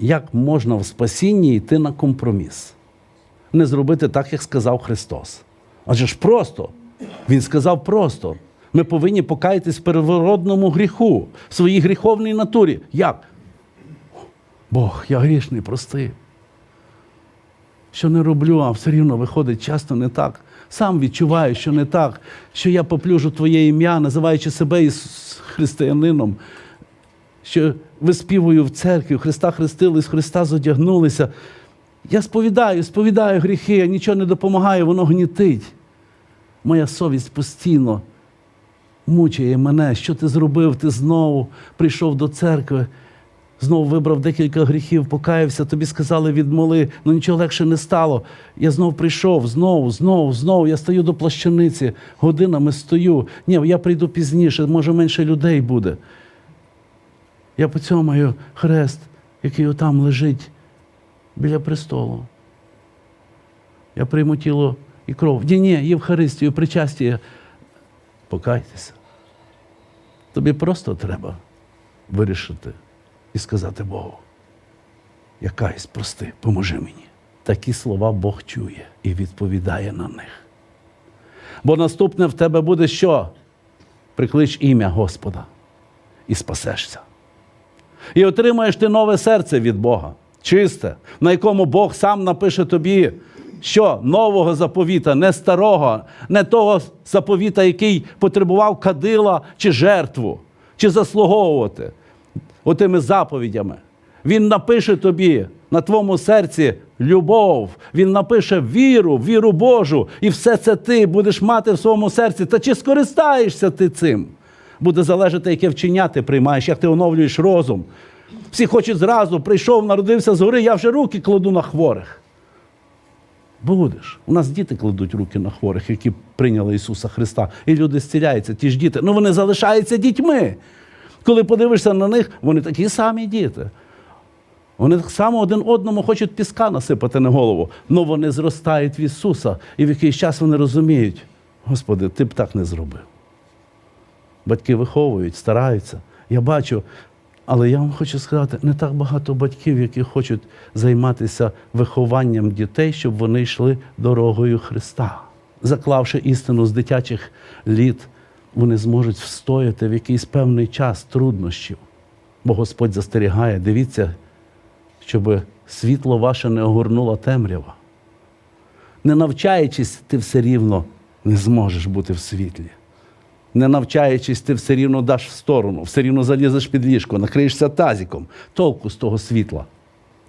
як можна в спасінні йти на компроміс, не зробити так, як сказав Христос. Адже ж просто. Він сказав просто. Ми повинні покаятись в первородному гріху, в своїй гріховній натурі. Як? Бог, я грішний, прости. Що не роблю, а все рівно виходить часто не так. Сам відчуваю, що не так, що я поплюжу Твоє ім'я, називаючи себе християнином, що виспівую в церкві, Христа хрестились, Христа зодягнулися. Я сповідаю, сповідаю гріхи, а нічого не допомагає, воно гнітить. Моя совість постійно мучає мене. Що ти зробив? Ти знову прийшов до церкви, знову вибрав декілька гріхів, покаявся, тобі сказали відмоли, ну нічого легше не стало. Я знов прийшов, знову, знову, знову. Я стою до плащаниці, годинами стою. Ні, я прийду пізніше, може менше людей буде. Я поцьомаю хрест, який отам лежить біля престолу. Я прийму тіло і кров. Ні, ні, Євхаристію, причастя. Покайтеся. Тобі просто треба вирішити і сказати Богу. Я каюсь, прости, поможи мені. Такі слова Бог чує і відповідає на них. Бо наступне в тебе буде що? Приклич ім'я Господа і спасешся. І отримаєш ти нове серце від Бога, чисте, на якому Бог сам напише тобі, що нового заповіта, не старого, не того заповіта, який потребував кадила чи жертву, чи заслуговувати отими заповідями. Він напише тобі на твоєму серці любов, він напише віру, віру Божу, і все це ти будеш мати в своєму серці. Та чи скористаєшся ти цим? Буде залежати, яке вчення ти приймаєш, як ти оновлюєш розум. Всі хочуть зразу, прийшов, народився згори, я вже руки кладу на хворих. Будеш. У нас діти кладуть руки на хворих, які прийняли Ісуса Христа. І люди зціляються, ті ж діти. Ну вони залишаються дітьми. Коли подивишся на них, вони такі самі діти. Вони так само один одному хочуть піска насипати на голову. але вони зростають в Ісуса. І в якийсь час вони розуміють, Господи, ти б так не зробив. Батьки виховують, стараються. Я бачу, але я вам хочу сказати, не так багато батьків, які хочуть займатися вихованням дітей, щоб вони йшли дорогою Христа. Заклавши істину з дитячих літ, вони зможуть встояти в якийсь певний час труднощів. Бо Господь застерігає, дивіться, щоб світло ваше не огорнула темрява. Не навчаючись, ти все рівно не зможеш бути в світлі. Не навчаючись, ти все рівно даш в сторону, все рівно залізеш під ліжко, накриєшся тазиком. Толку з того світла.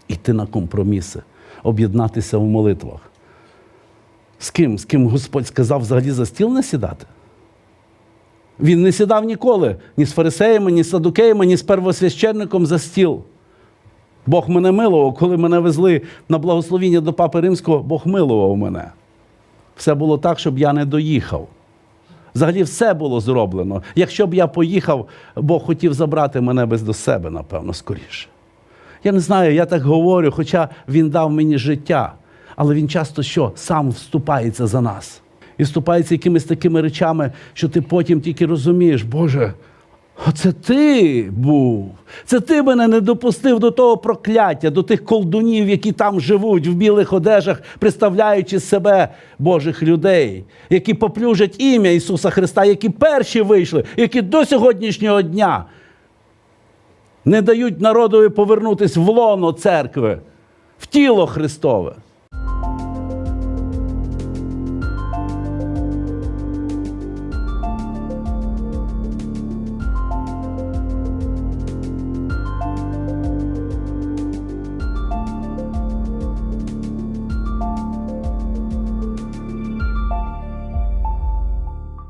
Іти на компроміси, об'єднатися в молитвах. З ким? З ким Господь сказав взагалі за стіл не сідати? Він не сідав ніколи ні з фарисеями, ні з садукеями, ні з первосвященником за стіл. Бог мене милував, коли мене везли на благословіння до Папи Римського, Бог милував мене. Все було так, щоб я не доїхав. Взагалі все було зроблено. Якщо б я поїхав, Бог хотів забрати мене без до себе, напевно, скоріше. Я не знаю, я так говорю, хоча він дав мені життя, але він часто що сам вступається за нас. І вступається якимись такими речами, що ти потім тільки розумієш, Боже, оце ти був. Це ти мене не допустив до того прокляття, до тих колдунів, які там живуть в білих одежах, представляючи себе Божих людей, які поплюжать ім'я Ісуса Христа, які перші вийшли, які до сьогоднішнього дня не дають народові повернутися в лоно церкви, в тіло Христове.